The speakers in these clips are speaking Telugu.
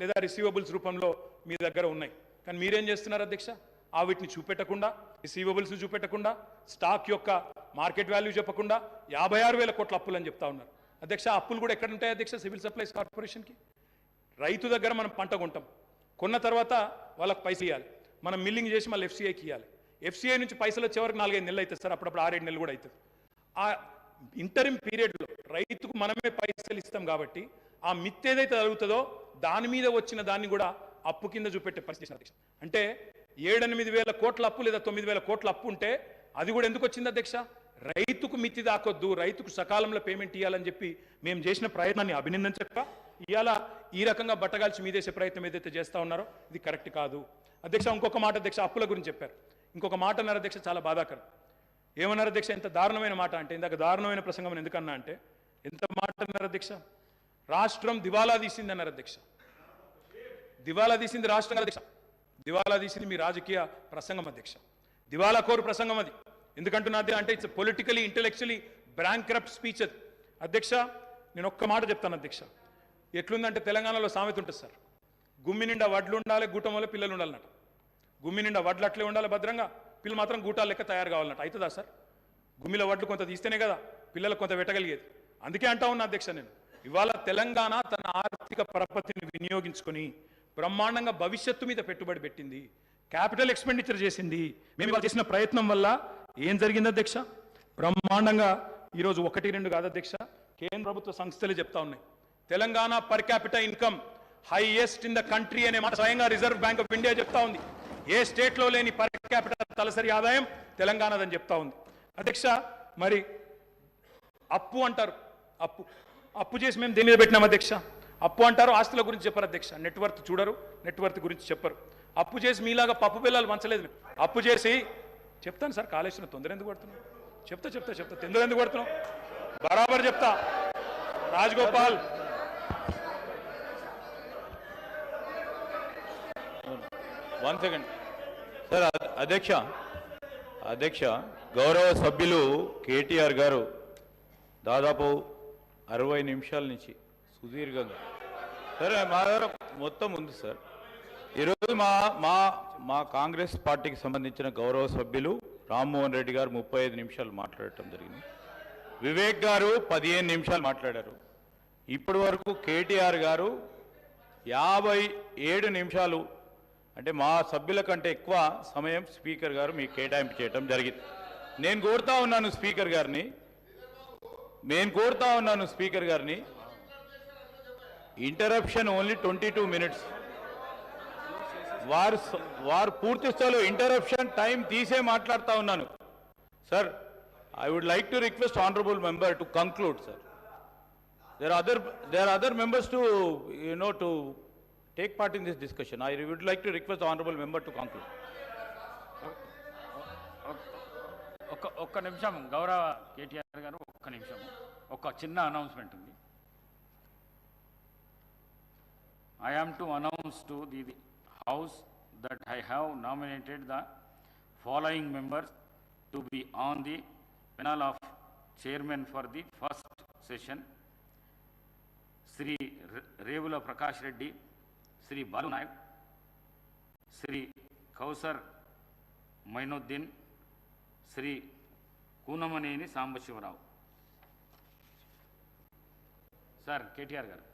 లేదా రిసీవబుల్స్ రూపంలో మీ దగ్గర ఉన్నాయి. కానీ మీరేం చేస్తున్నారు అధ్యక్ష? ఆ వీటిని చూపెట్టకుండా రిసీవబుల్స్ని చూపెట్టకుండా స్టాక్ యొక్క మార్కెట్ వాల్యూ చెప్పకుండా యాభై ఆరు వేల కోట్ల అప్పులు అని చెప్తా ఉన్నారు. అధ్యక్ష అప్పులు కూడా ఎక్కడ ఉంటాయి అధ్యక్ష? సివిల్ సప్లైస్ కార్పొరేషన్కి రైతు దగ్గర మనం పంట కొంటాం. కొన్న తర్వాత వాళ్ళకి పైసలు ఇవ్వాలి మనం మిల్లింగ్ చేసి మళ్ళీ ఎఫ్సీఐకి ఇవ్వాలి ఎఫ్సీఐ నుంచి పైసలు వచ్చే వరకు నాలుగైదు నెలలు అవుతుంది సార్. అప్పుడప్పుడు ఆరేడు నెలలు కూడా అవుతుంది. ఆ ఇంటరిమ్ పీరియడ్లో రైతుకు మనమే పైసలు ఇస్తాం కాబట్టి ఆ మిత్ ఏదైతే జరుగుతుందో దాని మీద వచ్చిన దాన్ని కూడా అప్పు కింద చూపెట్టే పరిస్థితి అధ్యక్ష. అంటే ఏడెనిమిది వేల కోట్ల అప్పు లేదా తొమ్మిది వేల కోట్ల అప్పు ఉంటే అది కూడా ఎందుకు వచ్చింది అధ్యక్ష? రైతుకు మితి దాకొద్దు రైతుకు సకాలంలో పేమెంట్ ఇవ్వాలని చెప్పి మేము చేసిన ప్రయత్నాన్ని అభినందించక ఇవాళ ఈ రకంగా బట్టగాల్చి మీదేసే ప్రయత్నం ఏదైతే చేస్తా ఉన్నారో ఇది కరెక్ట్ కాదు. అధ్యక్ష ఇంకొక మాట అధ్యక్ష అప్పుల గురించి చెప్పారు. ఇంకొక మాట అన్నారు అధ్యక్ష చాలా బాధాకరం. ఏమన్నారు అధ్యక్ష ఎంత దారుణమైన మాట అంటే ఇందాక దారుణమైన ప్రసంగం ఎందుకన్నా అంటే ఎంత మాట అన్నారు అధ్యక్ష? రాష్ట్రం దివాలా తీసింది అన్నారు అధ్యక్ష. దివాలా తీసింది రాష్ట్రం అధ్యక్ష. దివాలా తీసింది మీ రాజకీయ ప్రసంగం అధ్యక్ష. దివాలా కోరు ప్రసంగం అది. ఎందుకంటున్నది అంటే it's politically intellectually bankrupt speech అది. అధ్యక్ష నేను ఒక్క మాట చెప్తాను అధ్యక్ష. ఎట్లుందంటే తెలంగాణలో సామెత ఉంటుంది సార్. గుమ్మి నిండా వడ్లు ఉండాలి గూటం వల్ల పిల్లలు ఉండాలన్నట గుమ్మి నిండా వడ్లు అట్లే ఉండాలి భద్రంగా పిల్లలు మాత్రం గూటాలు లెక్క తయారు కావాలన్నట్టు. అవుతుందా సార్? గుమ్మిలో వడ్లు కొంత తీస్తేనే కదా పిల్లలకు కొంత పెట్టగలిగేది. అందుకే అంటా ఉన్నా అధ్యక్ష నేను. ఇవాళ తెలంగాణ తన ఆర్థిక పరపతిని వినియోగించుకొని బ్రహ్మాండంగా భవిష్యత్తు మీద పెట్టుబడి పెట్టింది. క్యాపిటల్ ఎక్స్పెండిచర్ చేసింది. మేము ఇవాళ చేసిన ప్రయత్నం వల్ల ఏం జరిగింది అధ్యక్ష? బ్రహ్మాండంగా ఈరోజు ఒకటి రెండు కాదు అధ్యక్ష కేంద్ర ప్రభుత్వ సంస్థలే చెప్తా ఉన్నాయి. Telangana per capital income highest in the country అనే మాట స్వయంగా రిజర్వ్ బ్యాంక్ ఆఫ్ ఇండియా చెప్తా ఉంది. ఏ స్టేట్లో లేని పర్ క్యాపిటల్ తలసరి ఆదాయం తెలంగాణదని చెప్తా ఉంది. అధ్యక్ష మరి అప్పు అంటారు. అప్పు. అప్పు చేసి మేము దేని మీద పెట్టినాం అధ్యక్ష? అప్పు అంటారు ఆస్తుల గురించి చెప్పరు అధ్యక్ష. నెట్వర్త్ చూడరు నెట్వర్త్ గురించి చెప్పరు. అప్పు చేసి మీలాగా పప్పు పిల్లలు మంచలేదు అప్పు చేసి చెప్తాను సార్ కాళేశ్వరం తొందర ఎందుకు పడుతున్నాం చెప్తా చెప్తా చెప్తా. తొందర ఎందుకు కొడుతున్నాం బరాబర్ చెప్తా. రాజగోపాల్. వన్ సెకండ్ సార్ అధ్యక్ష అధ్యక్ష గౌరవ సభ్యులు కేటీఆర్ గారు దాదాపు అరవై నిమిషాల నుంచి సుదీర్ఘంగా. సరే మా దగ్గర మొత్తం ఉంది సార్. ఈరోజు మా మా మా కాంగ్రెస్ పార్టీకి సంబంధించిన గౌరవ సభ్యులు రామ్మోహన్ రెడ్డి గారు ముప్పై ఐదు నిమిషాలు మాట్లాడటం జరిగింది. వివేక్ గారు పదిహేను నిమిషాలు మాట్లాడారు. ఇప్పటి వరకు కేటీఆర్ గారు యాభై ఏడు నిమిషాలు అంటే మా సభ్యుల కంటే ఎక్కువ సమయం స్పీకర్ గారు మీకు కేటాయింపు చేయడం జరిగింది. నేను కోరుతా ఉన్నాను స్పీకర్ గారిని నేను కోరుతా ఉన్నాను స్పీకర్ గారిని. Interruption only twenty two minutes. వారు వారు పూర్తి స్థాయిలో ఇంటరప్షన్ టైం తీసే మాట్లాడుతూ ఉన్నాను. Sir I would like to request honourable member to conclude sir. There other there other members to you know to take part in this discussion I would like to request honourable member to conclude ఒక్క ఒక్క నిమిషం గౌరవ కేటీఆర్ గారు ఒక్క నిమిషం. ఒక చిన్న అనౌన్స్మెంట్ ఉంది. I am to announce to the the house that I have nominated the following members to be on the panel of chairman for the first session Shri Revula Prakash Reddy Shri Balu Nayak Shri Kausar Mainuddin Shri Koonamneni Sambasivarao. Sir KTR గారు.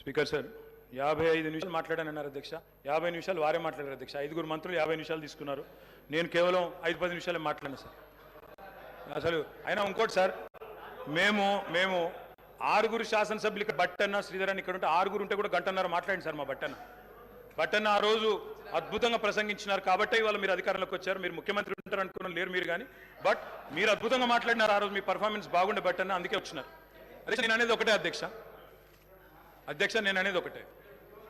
స్పీకర్ సార్ యాభై ఐదు నిమిషాలు మాట్లాడానన్నారు అధ్యక్ష. యాభై నిమిషాలు వారే మాట్లాడారు అధ్యక్ష. ఐదుగురు మంత్రులు యాభై నిమిషాలు తీసుకున్నారు. నేను కేవలం ఐదు పది నిమిషాలే మాట్లాడాను సార్. అసలు అయినా ఇంకోటి సార్ మేము మేము ఆరుగురు శాసనసభ్యులు ఇక్కడ బట్టన్న శ్రీధరాన్ని ఇక్కడ ఉంటే ఆరుగురు ఉంటే కూడా గంటన్నర మాట్లాడండి సార్ మా బట్టన్న. బట్టన్న ఆ రోజు అద్భుతంగా ప్రసంగించినారు కాబట్టి ఇవాళ మీరు అధికారంలోకి వచ్చారు. మీరు ముఖ్యమంత్రి ఉంటారు అనుకున్న లేరు మీరు కానీ బట్ మీరు అద్భుతంగా మాట్లాడినారు. ఆ రోజు మీ పర్ఫార్మెన్స్ బాగుండే బట్టన్న అందుకే వచ్చినారు. అదే నేను అనేది ఒకటే అధ్యక్ష. అధ్యక్ష నేను అనేది ఒకటే.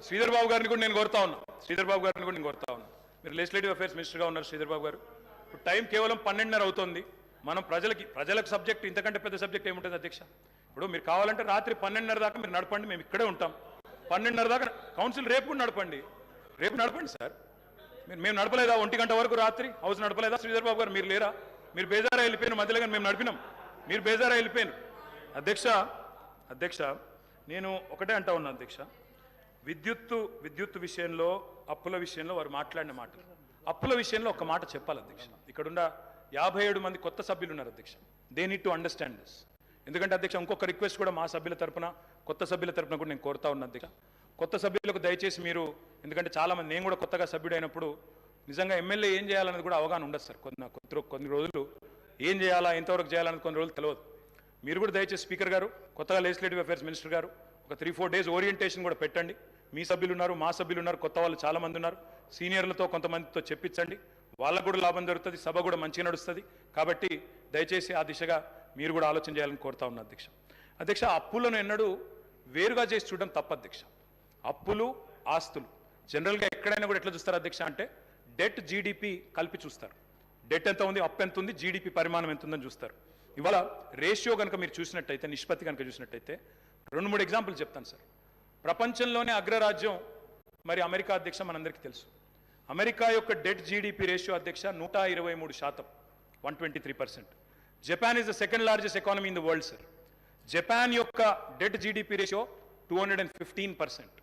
శ్రీధర్ బాబు గారిని కూడా నేను కోరుతా ఉన్నా. శ్రీధర్ బాబు గారిని కూడా నేను కోరుతా ఉన్నా. మీరు లెజిస్లేటివ్ అఫేర్స్ మినిస్టర్గా ఉన్నారు శ్రీధర్ బాబు గారు. ఇప్పుడు టైం కేవలం పన్నెండున్నర అవుతుంది. మనం ప్రజలకి ప్రజలకు సబ్జెక్ట్ ఇంతకంటే పెద్ద సబ్జెక్ట్ ఏముంటుంది అధ్యక్ష? ఇప్పుడు మీరు కావాలంటే రాత్రి పన్నెండున్నర దాకా మీరు నడపండి. మేము ఇక్కడే ఉంటాం. పన్నెండున్నర దాకా కౌన్సిల్ రేపు కూడా నడపండి. రేపు నడపండి సార్. మీరు మేము నడపలేదా? ఒంటి గంట వరకు రాత్రి? హౌస్ నడపలేదా? శ్రీధర్ బాబు గారు మీరు లేరా? మీరు బేజారా వెళ్ళిపోయిన మధ్యలో కానీ మేము నడిపినాం. మీరు బేజారా వెళ్ళిపోయారు అధ్యక్ష అధ్యక్ష నేను ఒకటే అంటా ఉన్నా అధ్యక్ష. విద్యుత్తు విద్యుత్తు విషయంలో అప్పుల విషయంలో వారు మాట్లాడిన మాటలు. అప్పుల విషయంలో ఒక మాట చెప్పాలి అధ్యక్ష. ఇక్కడున్న యాభై ఏడు మంది కొత్త సభ్యులు ఉన్నారు అధ్యక్ష. They need to understand this ఎందుకంటే అధ్యక్ష ఇంకొక రిక్వెస్ట్ కూడా మా సభ్యుల తరపున కొత్త సభ్యుల తరపున కూడా నేను కోరుతా ఉన్నా అధ్యక్ష. కొత్త సభ్యులకు దయచేసి మీరు ఎందుకంటే చాలా మంది నేను కూడా కొత్తగా సభ్యుడైనప్పుడు నిజంగా ఎమ్మెల్యే ఏం చేయాలన్నది కూడా అవగాహన ఉండదు సార్. కొన్ని కొద్ది కొన్ని రోజులు ఏం చేయాలా ఎంతవరకు చేయాలన్నది కొన్ని రోజులు తెలియదు మీరు కూడా దయచేసి స్పీకర్ గారు కొత్తగా లెజిస్లేటివ్ అఫేర్స్ మినిస్టర్ గారు ఒక త్రీ ఫోర్ డేస్ ఓరియంటేషన్ కూడా పెట్టండి. మీ సభ్యులు ఉన్నారు మా సభ్యులు ఉన్నారు కొత్త వాళ్ళు చాలామంది ఉన్నారు. సీనియర్లతో కొంతమందితో చెప్పించండి. వాళ్ళకు కూడా లాభం జరుగుతుంది సభ కూడా మంచిగా నడుస్తుంది. కాబట్టి దయచేసి ఆ దిశగా మీరు కూడా ఆలోచన చేయాలని కోరుతా ఉన్నా అధ్యక్ష. అధ్యక్ష అప్పులను ఎన్నడూ వేరుగా చేసి చూడడం తప్ప అధ్యక్ష. అప్పులు ఆస్తులు. జనరల్గా ఎక్కడైనా కూడా ఎట్లా చూస్తారు అధ్యక్ష అంటే డెట్ జీడిపి కలిపి చూస్తారు. డెట్ ఎంత ఉంది అప్ ఎంత ఉంది జీడిపి పరిమాణం ఎంత ఉందని చూస్తారు. ఇవాళ రేషియో కనుక మీరు చూసినట్టయితే నిష్పత్తి కనుక చూసినట్టయితే రెండు మూడు ఎగ్జాంపుల్ చెప్తాను సార్. ప్రపంచంలోనే అగ్రరాజ్యం మరి అమెరికా అధ్యక్ష మనందరికీ తెలుసు. అమెరికా యొక్క డెట్ జీడిపి రేషియో అధ్యక్ష నూట ఇరవై మూడు శాతం one twenty three percent. Japan is the second largest economy in the world sir. Japan యొక్క debt GDP ratio two hundred and fifteen percent.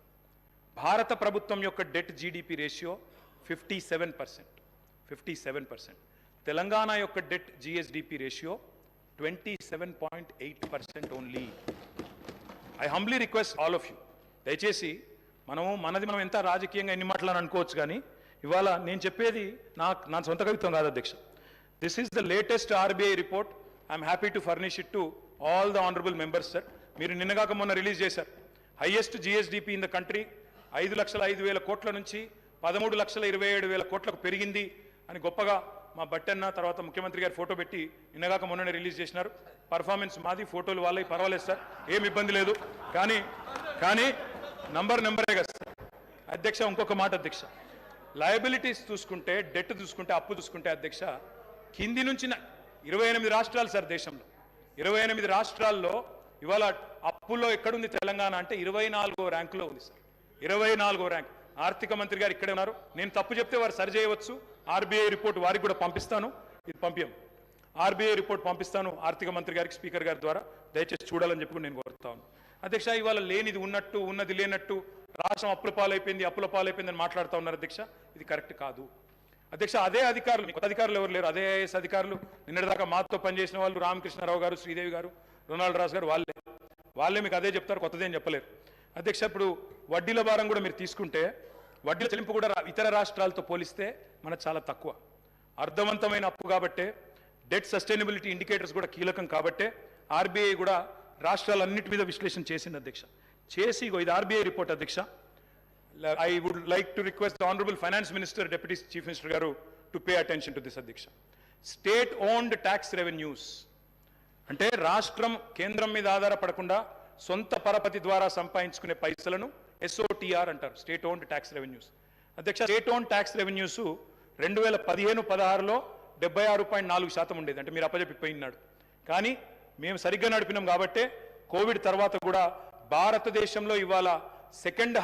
భారత ప్రభుత్వం యొక్క debt GDP ratio fifty seven percent. Fifty seven percent. Telangana యొక్క debt GSDP ratio twenty seven point eight percent only I humbly request all of you దయచేసి మనము మనది మనం ఎంత రాజకీయంగా ఎన్ని మాటలు అని అనుకోవచ్చు కానీ ఇవాళ నేను చెప్పేది నా నా సొంత కవిత్వం కాదు అధ్యక్ష. This is the latest RBI report I'm happy to furnish it to all the honourable members sir మీరు నిన్నగాక మొన్న రిలీజ్ చేశారు. Highest GSDP in the country ఐదు లక్షల ఐదు వేల కోట్ల నుంచి పదమూడు లక్షల ఇరవై ఏడు వేల కోట్లకు పెరిగింది అని గొప్పగా మా బట్టన్న తర్వాత ముఖ్యమంత్రి గారు ఫోటో పెట్టి నిన్నగాక మొన్ననే రిలీజ్ చేసినారు. పర్ఫార్మెన్స్ మాది ఫోటోలు వాళ్ళవి పర్వాలేదు సార్ ఏం ఇబ్బంది లేదు. కానీ కానీ నంబర్ నెంబరే కదా సార్. అధ్యక్ష ఇంకొక మాట అధ్యక్ష. లయబిలిటీస్ చూసుకుంటే డెట్ చూసుకుంటే అప్పు చూసుకుంటే అధ్యక్ష కింది నుంచి ఇరవై ఎనిమిది రాష్ట్రాలు సార్ దేశంలో. ఇరవై ఎనిమిది రాష్ట్రాల్లో ఇవాళ అప్పుల్లో ఎక్కడుంది తెలంగాణ అంటే ఇరవై నాలుగో ర్యాంకులో ఉంది సార్. ఇరవై నాలుగో ర్యాంక్. ఆర్థిక మంత్రి గారు ఇక్కడే ఉన్నారు. నేను తప్పు చెప్తే వారు సరి చేయవచ్చు. ఆర్బీఐ రిపోర్ట్ వారికి కూడా పంపిస్తాను. ఇది పంపించం ఆర్బీఐ రిపోర్ట్ పంపిస్తాను ఆర్థిక మంత్రి గారికి స్పీకర్ గారి ద్వారా. దయచేసి చూడాలని చెప్పి నేను కోరుతాను అధ్యక్ష ఇవాళ లేనిది ఉన్నట్టు ఉన్నది లేనట్టు రాష్ట్రం అప్పుల పాలైపోయింది అప్పుల పాలైపోయింది అని మాట్లాడుతూ ఉన్నారు అధ్యక్ష. ఇది కరెక్ట్ కాదు. అధ్యక్ష అదే అధికారులు కొత్త అధికారులు ఎవరు లేరు. అదే ఐఏఎస్ అధికారులు నిన్నటిదాకా మాతో పనిచేసిన వాళ్ళు రామకృష్ణారావు గారు శ్రీదేవి గారు రొనాల్డ్ రాజు గారు వాళ్ళే. వాళ్ళే మీకు అదే చెప్తారు కొత్తదేం చెప్పలేరు. అధ్యక్ష ఇప్పుడు వడ్డీల భారం కూడా మీరు తీసుకుంటే వడ్డీల చెల్లింపు కూడా రా- ఇతర రాష్ట్రాలతో పోలిస్తే మనకు చాలా తక్కువ. అర్థవంతమైన అప్పు కాబట్టే డెట్ సస్టైనబిలిటీ ఇండికేటర్స్ కూడా కీలకం కాబట్టే ఆర్బీఐ కూడా రాష్ట్రాలన్నిటి మీద విశ్లేషణ చేసింది అధ్యక్ష. చేసి ఇది ఆర్బీఐ రిపోర్ట్ అధ్యక్ష. I would like to request honourable finance minister deputy chief minister గారు to pay attention to this అధ్యక్ష. State owned tax revenues. అంటే రాష్ట్రం కేంద్రం మీద ఆధారపడకుండా సొంత పరపతి ద్వారా సంపాదించుకునే పైసలను ఎస్ఓటిఆర్ అంటారు స్టేట్ ఓన్డ్ ట్యాక్స్ రెవెన్యూస్ అధ్యక్ష స్టేట్ ఓన్ ట్యాక్స్ రెవెన్యూస్ రెండు వేల పదిహేను పదహారులో డెబ్బై ఆరు పాయింట్ నాలుగు శాతం ఉండేది. అంటే మీరు అప్పచెప్పిపోయినాడు కానీ మేము సరిగ్గా నడిపినాం కాబట్టే కోవిడ్ తర్వాత కూడా భారతదేశంలో ఇవాళ సెకండ్